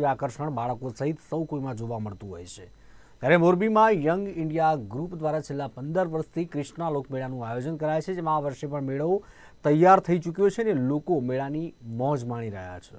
જ આકર્ષણ બાળકો સહિત સૌ કોઈમાં જોવા મળતું હોય છે. ત્યારે મોરબીમાં યંગ ઇન્ડિયા ગ્રુપ દ્વારા છેલ્લા પંદર વર્ષથી કૃષ્ણા લોકમેળાનું આયોજન કરાય છે, જેમાં આ વર્ષે પણ મેળો તૈયાર થઈ ચૂક્યો છે અને લોકો મેળાની મોજ માણી રહ્યા છે.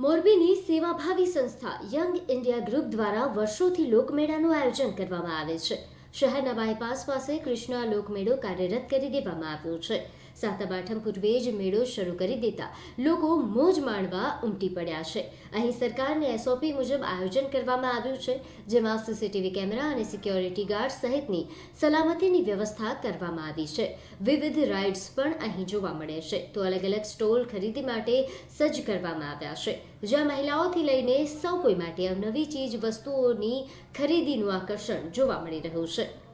મોરબીની સેવાભાવી સંસ્થા યંગ ઇન્ડિયા ગ્રુપ દ્વારા વર્ષોથી લોકમેળાનું આયોજન કરવામાં આવે છે. શહેરના બાયપાસ પાસે કૃષ્ણા લોકમેળો કાર્યરત કરી દેવામાં આવ્યો છે. સાતમ આઠમ પૂર્વે જ મેળો શરૂ કરી દેતા. લોકો મોજ માણવા ઉમટી પડ્યા છે. અહીં સરકારને એસઓપી મુજબ આયોજન કરવામાં આવ્યું છે, જેમાં સીસીટીવી કેમેરા અને સિક્યોરિટી ગાર્ડ સહિતની સલામતીની વ્યવસ્થા કરવામાં આવી છે. વિવિધ રાઇડ્સ પણ અહીં જોવા મળે છે. તો અલગ અલગ સ્ટોલ ખરીદી માટે સજ્જ કરવામાં આવ્યા છે. જ્યાં મહિલાઓથી લઈને સૌ કોઈ માટે અવનવી ચીજ વસ્તુઓની ખરીદીનું આકર્ષણ જોવા મળી રહ્યું છે.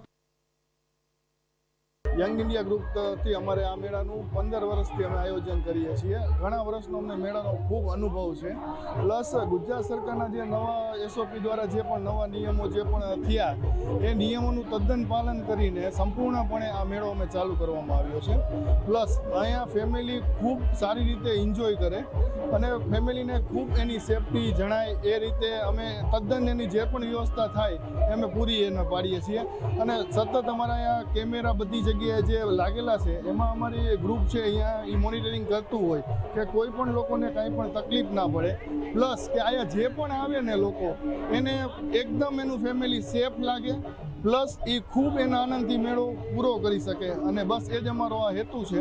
યંગ ઇન્ડિયા ગ્રુપ તરફથી અમારે આ મેળાનું પંદર વર્ષથી અમે આયોજન કરીએ છીએ. ઘણા વર્ષનો અમને મેળાનો ખૂબ અનુભવ છે. પ્લસ ગુજરાત સરકારના જે નવા એસઓપી દ્વારા જે પણ નવા નિયમો જે પણ થયા, એ નિયમોનું તદ્દન પાલન કરીને સંપૂર્ણપણે આ મેળો અમે ચાલુ કરવામાં આવ્યો છે. પ્લસ અહીંયા ફેમિલી ખૂબ સારી રીતે એન્જોય કરે અને ફેમિલીને ખૂબ એની સેફટી જણાય, એ રીતે અમે તદ્દન એની જે પણ વ્યવસ્થા થાય, એ અમે પૂરી એને પાડીએ છીએ. અને સતત અમારા અહીંયા કેમેરા બધી જગ્યાએ જે લાગેલા છે, એમાં અમારી ગ્રુપ છે અહીંયા એ મોનિટરિંગ કરતું હોય કે કોઈ પણ લોકોને કાંઈ પણ તકલીફ ના પડે. પ્લસ કે અહીંયા જે પણ આવે ને લોકો, એને એકદમ એનું ફેમિલી સેફ લાગે. પ્લસ એ ખૂબ એના આનંદથી મેળો પૂરો કરી શકે. અને બસ એ જ અમારો આ હેતુ છે.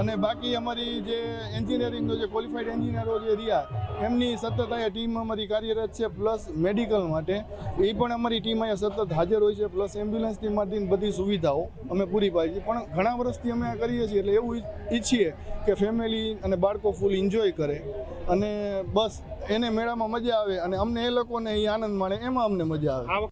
અને બાકી અમારી જે એન્જિનિયરિંગનો જે ક્વોલિફાઈડ એન્જિનિયરો જે રહ્યા, એમની સતત અહીંયા ટીમ અમારી કાર્યરત છે પ્લસ મેડિકલ માટે. એ પણ અમારી ટીમ અહીંયા સતત હાજર હોય છે પ્લસ એમ્બ્યુલન્સથી માટેની બધી સુવિધાઓ અમે પૂરી પાડીએ છીએ પણ ઘણા વર્ષથી અમે આ કરીએ છીએ એટલે એવું ઈચ્છીએ કે ફેમિલી અને બાળકો ફૂલ એન્જોય કરે. અને બસ, એને મેળામાં મજા આવે અને અમને એ લોકોને એ આનંદ માણે એમાં અમને મજા આવે.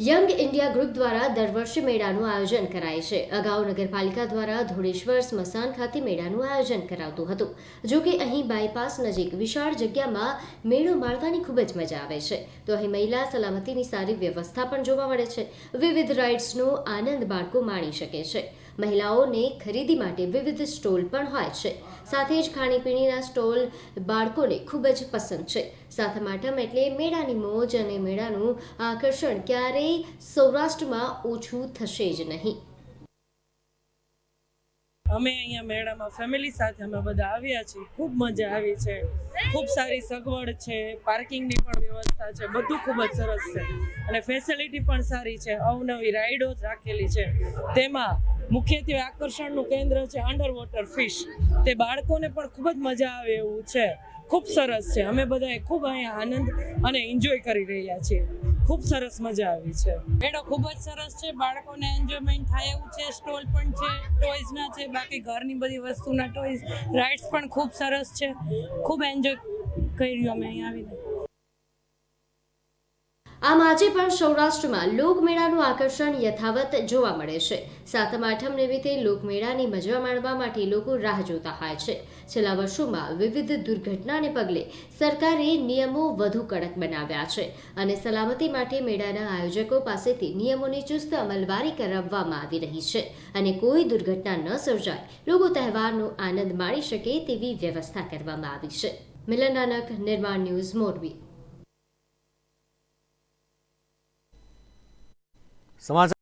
યંગ ઇન્ડિયા ગ્રુપ દ્વારા દર વર્ષે મેળાનું આયોજન કરાય છે. અગાઉ નગરપાલિકા દ્વારા ધોળેશ્વર સ્મશાન ખાતે મેળાનું આયોજન કરાવતું હતું. જો કે અહીં બાયપાસ નજીક વિશાળ જગ્યામાં મેળો માણવાની ખૂબ જ મજા આવે છે. તો અહીં મહિલા સલામતીની સારી વ્યવસ્થા પણ જોવા મળે છે. વિવિધ રાઇડ્સનો આનંદ બાળકો માણી શકે છે. મહિલાઓને ખરીદી માટે વિવિધ સ્ટોલ પણ હોય છે. સાથે જ ખાણીપીણીના સ્ટોલ બાળકોને ખૂબ જ પસંદ છે. સાથે આઠમ એટલે મેળાની મોજ અને મેળાનું આકર્ષણ ક્યારેય સૌરાષ્ટ્રમાં ઓછું થશે જ નહીં. અમે અહીંયા મેળામાં ફેમિલી સાથે અમે બધા આવ્યા છીએ. ખૂબ મજા આવી છે. ખૂબ સારી સગવડ છે. પાર્કિંગની પણ વ્યવસ્થા છે. બધું ખૂબ જ સરસ છે. અને ફેસિલિટી પણ સારી છે. અવનવી રાઈડો રાખેલી છે. તેમાં મુખ્યત્વે આકર્ષણનું કેન્દ્ર છે અંડર વોટર ફિશ તે બાળકોને પણ ખૂબ જ મજા આવે એવું છે. ખૂબ સરસ છે. અમે બધાએ ખૂબ અહીંયા આનંદ અને એન્જોય કરી રહ્યા છીએ. ખૂબ સરસ મજા આવી છે. મેળો ખૂબ જ સરસ છે. બાળકોને એન્જોયમેન્ટ થાય એવું છે. સ્ટોલ પણ છે ટોયઝના છે. બાકી ઘરની બધી વસ્તુના ટોયઝ રાઇડ્સ પણ ખૂબ સરસ છે. ખૂબ એન્જોય કર્યું અમે અહીંયા આવીને. આમ આજે પણ સૌરાષ્ટ્રમાં લોકમેળાનું આકર્ષણ યથાવત જોવા મળે છે. સાતમ આઠમ નિમિત્તે લોકમેળાની મજા માણવા માટે લોકો રાહ જોતા હોય છે. છેલ્લા વર્ષોમાં વિવિધ દુર્ઘટનાને પગલે સરકારે નિયમો વધુ કડક બનાવ્યા છે અને સલામતી માટે મેળાના આયોજકો પાસેથી નિયમોની ચુસ્ત અમલવારી કરાવવામાં આવી રહી છે અને કોઈ દુર્ઘટના ન સર્જાય, લોકો તહેવારનો આનંદ માણી શકે તેવી વ્યવસ્થા કરવામાં આવી છે. મિલન નાનક, નિર્માણ ન્યૂઝ મોરબી. સમાચાર